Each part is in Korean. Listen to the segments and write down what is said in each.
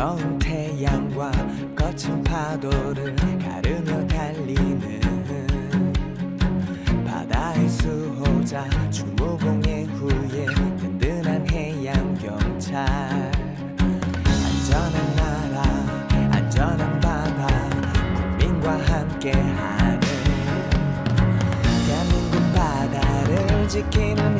뜨거운 태양과 거친 파도를 가르며 달리는 바다의 수호자 주무공의 후예 든든한 해양 경찰. 안전한 나라 안전한 바다 국민과 함께하는 대한민국 바다를 지키는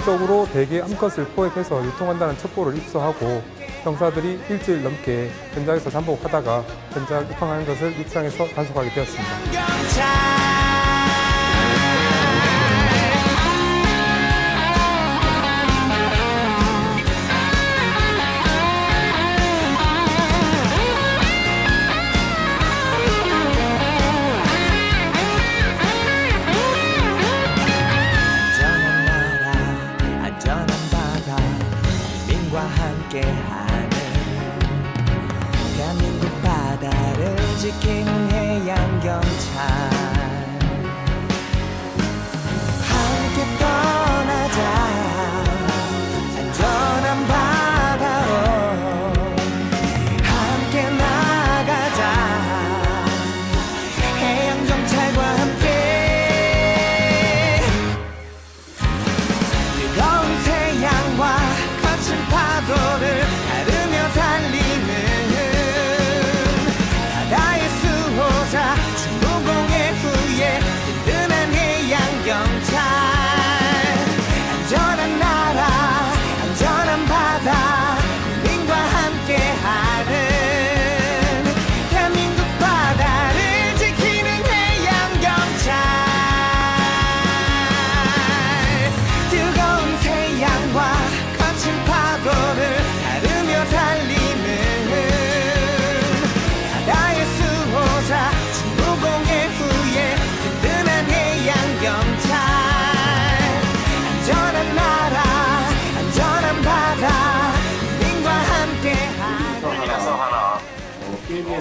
지속적으로 대게 암컷을 포획해서 유통한다는 첩보를 입수하고 형사들이 일주일 넘게 현장에서 잠복하다가 현장 입항하는 것을 입장에서 단속하게 되었습니다. 국민과 함께하는 대한민국 바다를 지키는 해양 경찰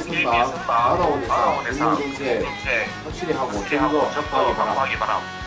알아오면서 알아오면서 공동체 공동체 확실히 하고 좀더 접근 하기 바랍니다.